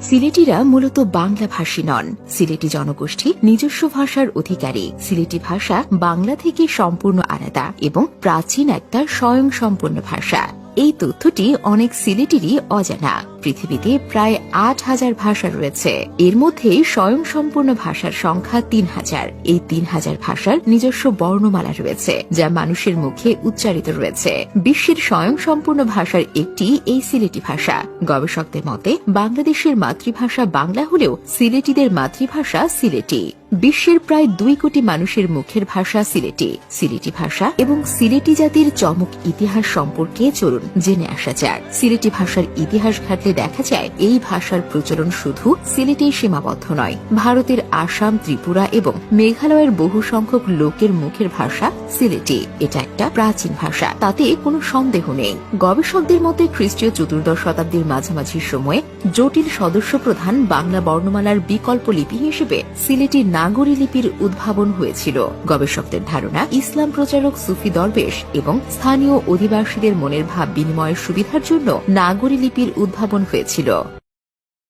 সিলেটিরা মূলত বাংলা ভাষী নন। সিলেটি জনগোষ্ঠী নিজস্ব ভাষার অধিকারী। সিলেটি ভাষা বাংলা থেকে সম্পূর্ণ আলাদা এবং প্রাচীন একটা স্বয়ং সম্পূর্ণ ভাষা। এই তথ্যটি অনেক সিলেটিরই অজানা। পৃথিবীতে প্রায় আট হাজার ভাষা রয়েছে। এর মধ্যে স্বয়ং সম্পূর্ণ ভাষার সংখ্যা তিন হাজার। এই তিন হাজার ভাষার নিজস্ব বর্ণমালা রয়েছে, যা মানুষের মুখে উচ্চারিত রয়েছে। বিশ্বের স্বয়ং সম্পূর্ণ ভাষার একটি এই সিলেটি ভাষা। গবেষকদের মতে, বাংলাদেশের মাতৃভাষা বাংলা হলেও সিলেটিদের মাতৃভাষা সিলেটি। বিশ্বের প্রায় দুই কোটি মানুষের মুখের ভাষা সিলেটি। সিলেটি ভাষা এবং সিলেটি জাতির চমক ইতিহাস সম্পর্কে চলুন জেনে আসা যাক। সিলেটি ভাষার ইতিহাস ঘাটলে দেখা যায়, এই ভাষার প্রচলন শুধু সিলেটেই সীমাবদ্ধ নয়। ভারতের আসাম, ত্রিপুরা এবং মেঘালয়ের বহু সংখ্যক লোকের মুখের ভাষা সিলেটি। এটা একটা প্রাচীন ভাষা, তাতে কোনো সন্দেহ নেই। গবেষকদের মতে, খ্রিস্টীয় চতুর্দশ শতাব্দীর মাঝামাঝি সময়ে জটিল সদস্য প্রধান বাংলা বর্ণমালার বিকল্প লিপি হিসেবে সিলেটি নাগরী লিপির উদ্ভাবন হয়েছিল। গবেষকদের ধারণা, ইসলাম প্রচারক সুফি দরবেশ এবং স্থানীয় অধিবাসীদের মনের ভাব বিনিময়ের সুবিধার জন্য নাগরী লিপির উদ্ভাবন হয়েছিল।